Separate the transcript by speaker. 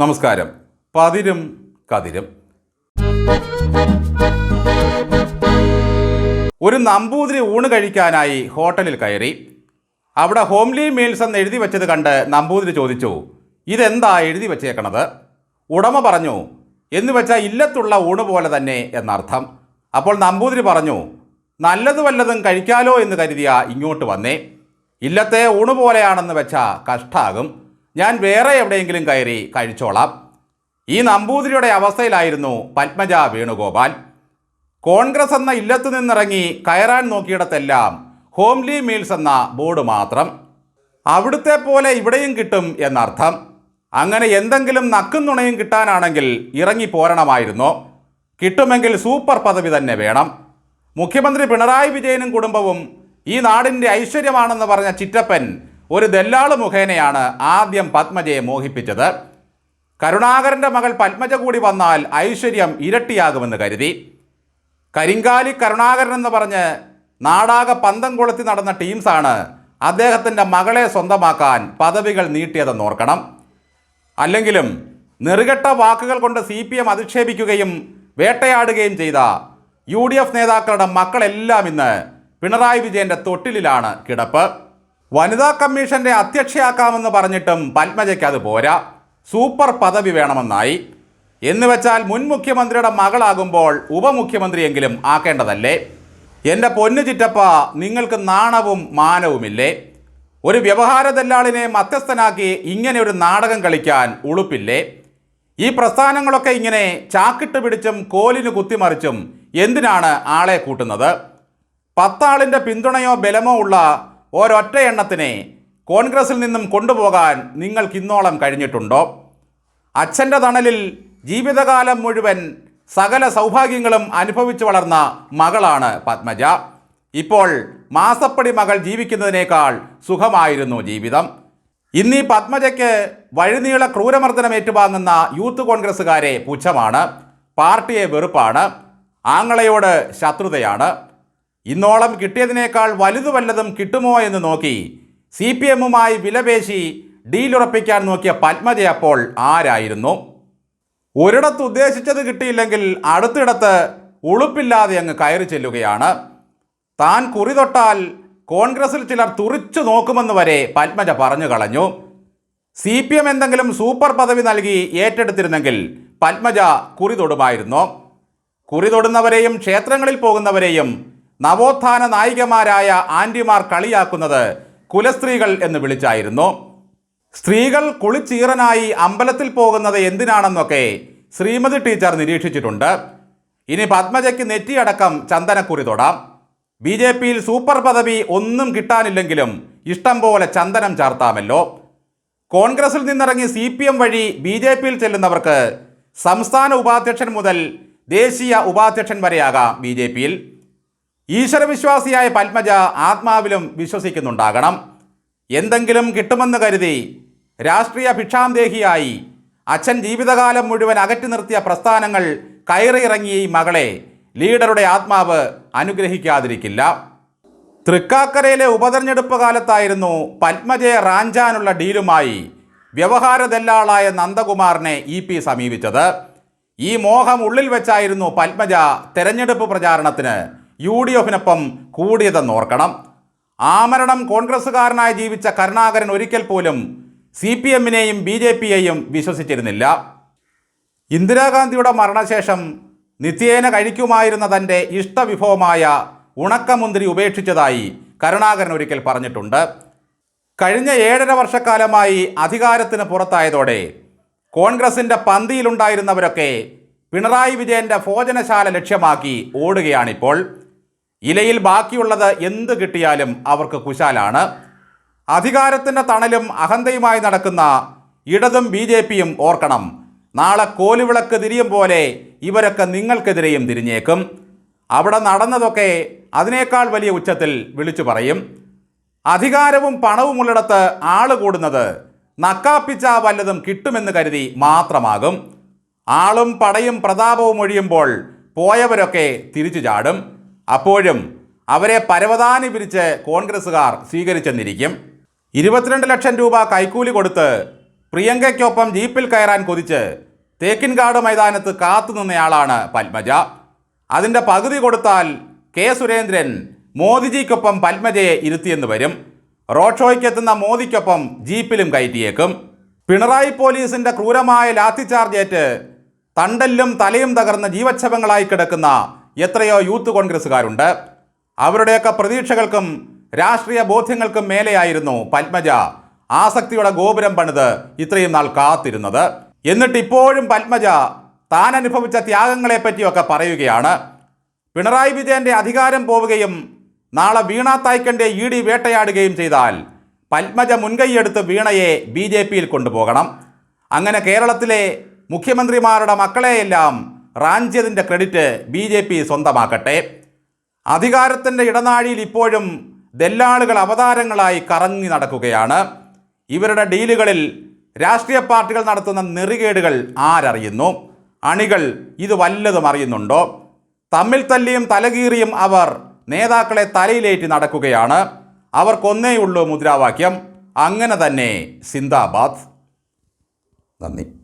Speaker 1: നമസ്കാരം. പതിരും കതിരും. ഒരു നമ്പൂതിരി ഊണ് കഴിക്കാനായി ഹോട്ടലിൽ കയറി. അവിടെ ഹോംലി മീൽസ് എന്ന് എഴുതി വെച്ചത് കണ്ട് നമ്പൂതിരി ചോദിച്ചു ഇതെന്താ എഴുതി വെച്ചേക്കണത്? ഉടമ പറഞ്ഞു എന്ന് വെച്ചാൽ ഇല്ലത്തുള്ള ഊണ് പോലെ തന്നെ എന്നർത്ഥം. അപ്പോൾ നമ്പൂതിരി പറഞ്ഞു നല്ലത് വല്ലതും കഴിക്കാലോ എന്ന് കരുതിയ ഇങ്ങോട്ട് വന്നേ. ഇല്ലത്തെ ഊണ് പോലെയാണെന്ന് വെച്ചാൽ കഷ്ടാകും. ഞാൻ വേറെ എവിടെയെങ്കിലും കയറി കഴിച്ചോളാം. ഈ നമ്പൂതിരിയുടെ അവസ്ഥയിലായിരുന്നു പത്മജ വേണുഗോപാൽ. കോൺഗ്രസ് എന്ന ഇല്ലത്തു നിന്നിറങ്ങി കയറാൻ നോക്കിയിടത്തെല്ലാം ഹോംലി മീൽസ് എന്ന ബോർഡ് മാത്രം. അവിടുത്തെ പോലെ ഇവിടെയും കിട്ടും എന്നർത്ഥം. അങ്ങനെ എന്തെങ്കിലും നക്കും നുണയും കിട്ടാനാണെങ്കിൽ ഇറങ്ങി പോരണമായിരുന്നു. കിട്ടുമെങ്കിൽ സൂപ്പർ പദവി തന്നെ വേണം. മുഖ്യമന്ത്രി പിണറായി വിജയനും കുടുംബവും ഈ നാടിന്റെ ഐശ്വര്യമാണെന്ന് പറഞ്ഞ ചിറ്റപ്പൻ ഒരു ദല്ലാൾ മുഖേനയാണ് ആദ്യം പത്മജയെ മോഹിപ്പിച്ചത്. കരുണാകരന്റെ മകൾ പത്മജ കൂടി വന്നാൽ ഐശ്വര്യം ഇരട്ടിയാകുമെന്ന് കരുതി. കരിങ്കാലി കരുണാകരൻ എന്ന് പറഞ്ഞ് നാടാകെ പന്തം കൊളുത്തി നടന്ന ടീംസാണ് അദ്ദേഹത്തിന്റെ മകളെ സ്വന്തമാക്കാൻ പദവികൾ നീട്ടിയതെന്ന് ഓർക്കണം. അല്ലെങ്കിലും നെറുകെട്ട വാക്കുകൾ കൊണ്ട് സി പി എം അധിക്ഷേപിക്കുകയും വേട്ടയാടുകയും ചെയ്ത യു ഡി എഫ് നേതാക്കളുടെ മക്കളെല്ലാം ഇന്ന് പിണറായി വിജയന്റെ തൊട്ടിലിലാണ് കിടപ്പ്. വനിതാ കമ്മീഷന്റെ അധ്യക്ഷയാക്കാമെന്ന് പറഞ്ഞിട്ടും പത്മജയ്ക്ക് അത് പോരാ. സൂപ്പർ പദവി വേണമെന്നായി. എന്ന് വെച്ചാൽ മുൻ മുഖ്യമന്ത്രിയുടെ മകളാകുമ്പോൾ ഉപമുഖ്യമന്ത്രിയെങ്കിലും ആക്കേണ്ടതല്ലേ? എന്റെ പൊന്നു ചിറ്റപ്പ നിങ്ങൾക്ക് നാണവും മാനവുമില്ലേ? ഒരു വ്യവഹാര ദല്ലാളിനെ മധ്യസ്ഥനാക്കി ഇങ്ങനെ ഒരു നാടകം കളിക്കാൻ ഉളുപ്പില്ലേ? ഈ പ്രസ്ഥാനങ്ങളൊക്കെ ഇങ്ങനെ ചാക്കിട്ട് പിടിച്ചും കോലിന് കുത്തിമറിച്ചും എന്തിനാണ് ആളെ കൂട്ടുന്നത്? പത്താളിന്റെ പിന്തുണയോ ബലമോ ഉള്ള ഒരൊറ്റ എണ്ണത്തിനെ കോൺഗ്രസിൽ നിന്നും കൊണ്ടുപോകാൻ നിങ്ങൾക്ക് നിങ്ങൾക്കിന്നോളം കഴിഞ്ഞിട്ടുണ്ടോ? അച്ഛന്റെ തണലിൽ ജീവിതകാലം മുഴുവൻ സകല സൗഭാഗ്യങ്ങളും അനുഭവിച്ചു വളർന്ന മകളാണ് പത്മജ. ഇപ്പോൾ മാസപ്പടി മകൾ ജീവിക്കുന്നതിനേക്കാൾ സുഖമായിരുന്നു ജീവിതം. ഇന്നീ പത്മജയ്ക്ക് വഴിനീള ക്രൂരമർദ്ദനം ഏറ്റുവാങ്ങുന്ന യൂത്ത് കോൺഗ്രസ്സുകാരെ പുച്ഛമാണ്. പാർട്ടിയെ വെറുപ്പാണ്. ആങ്ങളയോട് ശത്രുതയാണ്. ഇന്നോളം കിട്ടിയതിനേക്കാൾ വലുതു വല്ലതും കിട്ടുമോ എന്ന് നോക്കി സി പി എമ്മുമായി വിലപേശി ഡീലുറപ്പിക്കാൻ നോക്കിയ പത്മജ അപ്പോൾ ആരായിരുന്നു? ഒരിടത്ത് ഉദ്ദേശിച്ചത് കിട്ടിയില്ലെങ്കിൽ അടുത്തിടത്ത് ഉളുപ്പില്ലാതെ അങ്ങ് കയറി ചെല്ലുകയാണ്. താൻ കുറി തൊട്ടാൽ കോൺഗ്രസിൽ ചിലർ തുറിച്ചു നോക്കുമെന്ന് വരെ പത്മജ പറഞ്ഞു കളഞ്ഞു. സി പി എം എന്തെങ്കിലും സൂപ്പർ പദവി നൽകി ഏറ്റെടുത്തിരുന്നെങ്കിൽ പത്മജ കുറി തൊടുമായിരുന്നു. കുറി തൊടുന്നവരെയും ക്ഷേത്രങ്ങളിൽ പോകുന്നവരെയും നവോത്ഥാന നായികമാരായ ആന്റിമാർ കളിയാക്കുന്നത് കുലസ്ത്രീകൾ എന്ന് വിളിച്ചായിരുന്നു. സ്ത്രീകൾ കുളിച്ചീറനായി അമ്പലത്തിൽ പോകുന്നത് എന്തിനാണെന്നൊക്കെ ശ്രീമതി ടീച്ചർ നിരീക്ഷിച്ചിട്ടുണ്ട്. ഇനി പത്മജയ്ക്ക് നെറ്റിയടക്കം ചന്ദനക്കുറി തൊടാം. ബി ജെ പിയിൽ സൂപ്പർ പദവി ഒന്നും കിട്ടാനില്ലെങ്കിലും ഇഷ്ടം പോലെ ചന്ദനം ചാർത്താമല്ലോ. കോൺഗ്രസിൽ നിന്നിറങ്ങി സി പി എം വഴി ബി ജെ പിയിൽ ചെല്ലുന്നവർക്ക് സംസ്ഥാന ഉപാധ്യക്ഷൻ മുതൽ ദേശീയ ഉപാധ്യക്ഷൻ വരെയാകാം ബി ജെ പിയിൽ. ഈശ്വരവിശ്വാസിയായ പത്മജ ആത്മാവിലും വിശ്വസിക്കുന്നുണ്ടാകണം. എന്തെങ്കിലും കിട്ടുമെന്ന് കരുതി രാഷ്ട്രീയ ഭിക്ഷാന്തേഹിയായി അച്ഛൻ ജീവിതകാലം മുഴുവൻ അകറ്റി നിർത്തിയ പ്രസ്ഥാനങ്ങൾ കയറിയിറങ്ങിയ ഈ മകളെ ലീഡറുടെ ആത്മാവ് അനുഗ്രഹിക്കാതിരിക്കില്ല. തൃക്കാക്കരയിലെ ഉപതെരഞ്ഞെടുപ്പ് കാലത്തായിരുന്നു പത്മജയെ റാഞ്ചാനുള്ള ഡീലുമായി വ്യവഹാര ദല്ലാളായ നന്ദകുമാറിനെ ഇ പി സമീപിച്ചത്. ഈ മോഹം ഉള്ളിൽ വെച്ചായിരുന്നു പത്മജ തെരഞ്ഞെടുപ്പ് പ്രചാരണത്തിന് യു ഡി എഫിനൊപ്പം കൂടിയതെന്ന് ഓർക്കണം ആമരണം കോൺഗ്രസ്സുകാരനായി ജീവിച്ച കരുണാകരൻ ഒരിക്കൽ പോലും സി പി എമ്മിനെയും ബി ജെ പിയെയും വിശ്വസിച്ചിരുന്നില്ല. ഇന്ദിരാഗാന്ധിയുടെ മരണശേഷം നിത്യേന കഴിക്കുമായിരുന്ന തന്റെ ഇഷ്ടവിഭവമായ ഉണക്കമുന്തിരി ഉപേക്ഷിച്ചതായി കരുണാകരൻ ഒരിക്കൽ പറഞ്ഞിട്ടുണ്ട്. കഴിഞ്ഞ ഏഴര വർഷക്കാലമായി അധികാരത്തിന് പുറത്തായതോടെ കോൺഗ്രസിന്റെ പന്തിയിലുണ്ടായിരുന്നവരൊക്കെ പിണറായി വിജയന്റെ ഭോജനശാല ലക്ഷ്യമാക്കി ഓടുകയാണിപ്പോൾ. ഇലയിൽ ബാക്കിയുള്ളത് എന്ത് കിട്ടിയാലും അവർക്ക് കുശാലാണ്. അധികാരത്തിന്റെ തണലും അഹന്തയുമായി നടക്കുന്ന ഇടതും ബി ജെ പിയും ഓർക്കണം. നാളെ കോലുവിളക്ക് തിരിയും പോലെ ഇവരൊക്കെ നിങ്ങൾക്കെതിരെയും തിരിഞ്ഞേക്കും. അവിടെ നടന്നതൊക്കെ അതിനേക്കാൾ വലിയ ഉച്ചത്തിൽ വിളിച്ചു പറയും. അധികാരവും പണവുമുള്ളിടത്ത് ആൾ കൂടുന്നത് നക്കാപ്പിച്ച വല്ലതും കിട്ടുമെന്ന് കരുതി മാത്രമാകും. ആളും പടയും പ്രതാപവും ഒഴിയുമ്പോൾ പോയവരൊക്കെ തിരിച്ചു ചാടും. അപ്പോഴും അവരെ പരവതാനി പിരിച്ച് കോൺഗ്രസ്സുകാർ സ്വീകരിച്ചെന്നിരിക്കും. ഇരുപത്തിരണ്ട് ലക്ഷം രൂപ കൈക്കൂലി കൊടുത്ത് പ്രിയങ്കയ്ക്കൊപ്പം ജീപ്പിൽ കയറാൻ കൊതിച്ച് തേക്കിൻകാട് മൈതാനത്ത് കാത്തുനിന്നയാളാണ് പത്മജ. അതിന്റെ പകുതി കൊടുത്താൽ കെ സുരേന്ദ്രൻ മോദിജിക്കൊപ്പം പത്മജയെ ഇരുത്തിയെന്ന് വരും. റോഡ് ഷോയ്ക്കെത്തുന്ന മോദിക്കൊപ്പം ജീപ്പിലും കയറ്റിയേക്കും. പിണറായി പോലീസിന്റെ ക്രൂരമായ ലാത്തിചാർജേറ്റ് തണ്ടല്ലും തലയും തകർന്ന ജീവച്ഛവങ്ങളായി കിടക്കുന്ന എത്രയോ യൂത്ത് കോൺഗ്രസ്സുകാരുണ്ട്. അവരുടെയൊക്കെ പ്രതീക്ഷകൾക്കും രാഷ്ട്രീയ ബോധ്യങ്ങൾക്കും മേലെയായിരുന്നു പത്മജ ആസക്തിയുടെ ഗോപുരം പണിത് ഇത്രയും നാൾ കാത്തിരുന്നത്. എന്നിട്ട് ഇപ്പോഴും പത്മജ താൻ അനുഭവിച്ച ത്യാഗങ്ങളെ പറ്റിയൊക്കെ പറയുകയാണ്. പിണറായി വിജയന്റെ അധികാരം പോവുകയും നാളെ വീണ തായ്ക്കന്റെ ഇ ഡി വേട്ടയാടുകയും ചെയ്താൽ പത്മജ മുൻകൈയെടുത്ത് വീണയെ ബി ജെ പിയിൽ കൊണ്ടുപോകണം. അങ്ങനെ കേരളത്തിലെ മുഖ്യമന്ത്രിമാരുടെ മക്കളെയെല്ലാം റാഞ്ചിയതിന്റെ ക്രെഡിറ്റ് ബി ജെ പി സ്വന്തമാക്കട്ടെ. അധികാരത്തിന്റെ ഇടനാഴിയിൽ ഇപ്പോഴും ദല്ലാളുകൾ അവതാരങ്ങളായി കറങ്ങി നടക്കുകയാണ്. ഇവരുടെ ഡീലുകളിൽ രാഷ്ട്രീയ പാർട്ടികൾ നടത്തുന്ന നെറികേടുകൾ ആരറിയുന്നു? അണികൾ ഇത് വല്ലതും അറിയുന്നുണ്ടോ? തമ്മിൽ തല്ലിയും തലകീറിയും അവർ നേതാക്കളെ തലയിലേറ്റി നടക്കുകയാണ്. അവർക്കൊന്നേയുള്ളൂ മുദ്രാവാക്യം. അങ്ങനെ തന്നെ സിന്ദാബാദ്. നന്ദി.